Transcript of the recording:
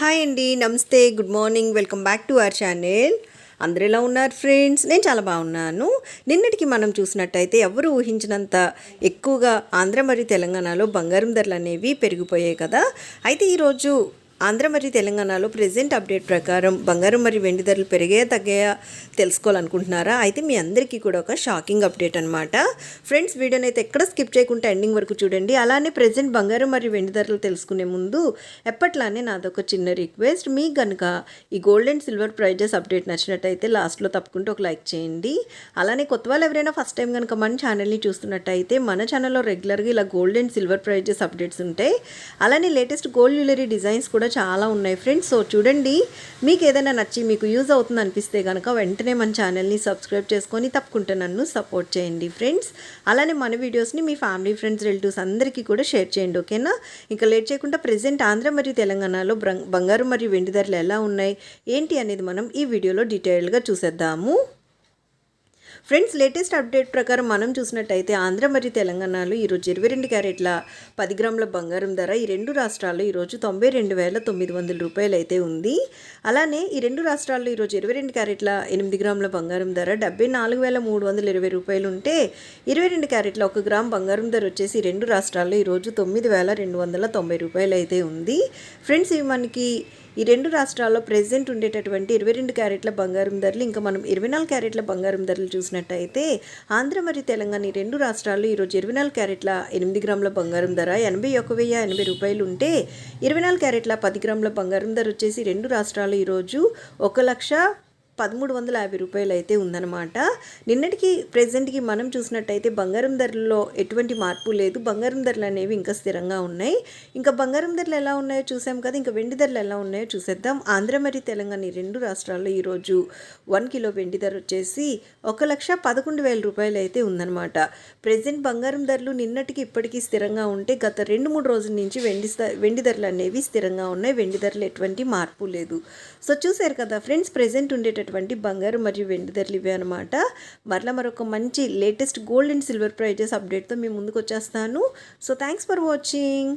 Hi అండి నమస్తే good morning welcome back to our channel. అందరు ఎలా ఉన్నారు ఫ్రెండ్స్? నేను చాలా బాగున్నాను. నిన్నటికి మనం చూసినట్టయితే ఎవరు ఊహించినంత ఎక్కువగా ఆంధ్ర మరియు తెలంగాణలో బంగారం ధరలు అనేవి పెరిగిపోయాయి కదా. అయితే ఈరోజు ఆంధ్ర మరియు తెలంగాణలో ప్రెజెంట్ అప్డేట్ ప్రకారం బంగారం మరియు వెండి ధరలు పెరిగాయా తగ్గాయా తెలుసుకోవాలనుకుంటున్నారా? అయితే మీ అందరికీ కూడా ఒక షాకింగ్ అప్డేట్ అనమాట ఫ్రెండ్స్ వీడియోని అయితే ఎక్కడ స్కిప్ చేయకుండా ఎండింగ్ వరకు చూడండి. అలానే ప్రెజెంట్ బంగారం మరియు వెండి ధరలు తెలుసుకునే ముందు ఎప్పట్లానే నాదొక చిన్న రిక్వెస్ట్ మీకు కనుక ఈ gold and silver prices update నచ్చినట్టయితే లాస్ట్లో తప్పకుండా ఒక లైక్ చేయండి. అలానే కొత్త వాళ్ళు ఎవరైనా ఫస్ట్ టైం కనుక మన ఛానల్ని చూస్తున్నట్టయితే మన ఛానల్లో రెగ్యులర్గా ఇలా gold and silver prices updates ఉంటాయి. అలానే లేటెస్ట్ గోల్డ్ జ్యువెలరీ డిజైన్స్ కూడా చాలా ఉన్నాయి ఫ్రెండ్స్ సో చూడండి మీకు ఏదైనా నచ్చి మీకు యూజ్ అవుతుంది అనిపిస్తే కనుక వెంటనే మన ఛానల్ని సబ్స్క్రైబ్ చేసుకొని తప్పకుండా నన్ను సపోర్ట్ చేయండి ఫ్రెండ్స్ అలానే మన వీడియోస్ని మీ ఫ్యామిలీ ఫ్రెండ్స్ రిలేటివ్స్ అందరికీ కూడా షేర్ చేయండి ఓకేనా ఇంకా లేట్ చేయకుండా ప్రజెంట్ ఆంధ్ర మరియు తెలంగాణలో బంగారు మరియు వెండి ధరలు ఎలా ఉన్నాయి ఏంటి అనేది మనం ఈ వీడియోలో డీటెయిల్గా చూసేద్దాము. ఫ్రెండ్స్ లేటెస్ట్ అప్డేట్ ప్రకారం మనం చూసినట్టయితే ఆంధ్ర మరియు తెలంగాణలో ఈరోజు ఇరవై రెండు క్యారెట్ల పది గ్రాముల బంగారం ధర ఈ రెండు రాష్ట్రాల్లో ఈరోజు తొంభై రెండు వేల తొమ్మిది వందల రూపాయలు అయితే ఉంది. అలానే ఈ రెండు రాష్ట్రాల్లో ఈరోజు ఇరవై రెండు క్యారెట్ల ఎనిమిది గ్రాముల బంగారం ధర డెబ్బై నాలుగు వేల మూడు వందల ఇరవై రూపాయలు ఉంటే ఇరవై రెండు క్యారెట్ల ఒక గ్రామ్ బంగారం ధర వచ్చేసి రెండు రాష్ట్రాల్లో ఈరోజు తొమ్మిది వేల రెండు వందల తొంభై రూపాయలు అయితే ఉంది. ఫ్రెండ్స్ ఇవి మనకి ఈ రెండు రాష్ట్రాల్లో ప్రెసెంట్ ఉండేటటువంటి ఇరవై రెండు క్యారెట్ల బంగారం ధరలు ఇంకా మనం ఇరవై నాలుగు క్యారెట్ల బంగారం ధరలు చూసినట్టయితే ఆంధ్ర మరియు తెలంగాణ ఈ రెండు రాష్ట్రాల్లో ఈరోజు ఇరవై నాలుగు క్యారెట్ల ఎనిమిది గ్రాముల బంగారం ధర ఎనభై ఒక వెయ్యి ఎనభై రూపాయలు ఉంటే ఇరవై నాలుగు క్యారెట్ల పది గ్రాముల బంగారం ధర వచ్చేసి రెండు రాష్ట్రాల్లో ఈరోజు ఒక లక్ష పదమూడు వందల యాభై రూపాయలు అయితే ఉందన్నమాట. నిన్నటికి ప్రెసెంట్కి మనం చూసినట్టయితే బంగారం ధరల్లో ఎటువంటి మార్పు లేదు. బంగారం ధరలు అనేవి ఇంకా స్థిరంగా ఉన్నాయి. ఇంకా బంగారం ధరలు ఎలా ఉన్నాయో చూసాం కదా. ఇంకా వెండి ధరలు ఎలా ఉన్నాయో చూసేద్దాం. ఆంధ్ర మరియు తెలంగాణ ఈ రెండు రాష్ట్రాల్లో ఈరోజు వన్ కిలో వెండి ధర వచ్చేసి ఒక లక్ష పదకొండు వేల రూపాయలు అయితే ఉందన్నమాట. ప్రెసెంట్ బంగారం ధరలు నిన్నటికి ఇప్పటికీ స్థిరంగా ఉంటే గత రెండు మూడు రోజుల నుంచి వెండి వెండి ధరలు అనేవి స్థిరంగా ఉన్నాయి. వెండి ధరలు ఎటువంటి మార్పు లేదు. సో చూసారు కదా ఫ్రెండ్స్ ప్రెజెంట్ ఉండేటటువంటి బంగారు మరియు వెండి ధరలు ఇవే అనమాట మరలా మరొక మంచి latest gold and silver prices అప్డేట్తో మీ ముందుకు వచ్చేస్తాను. So thanks for watching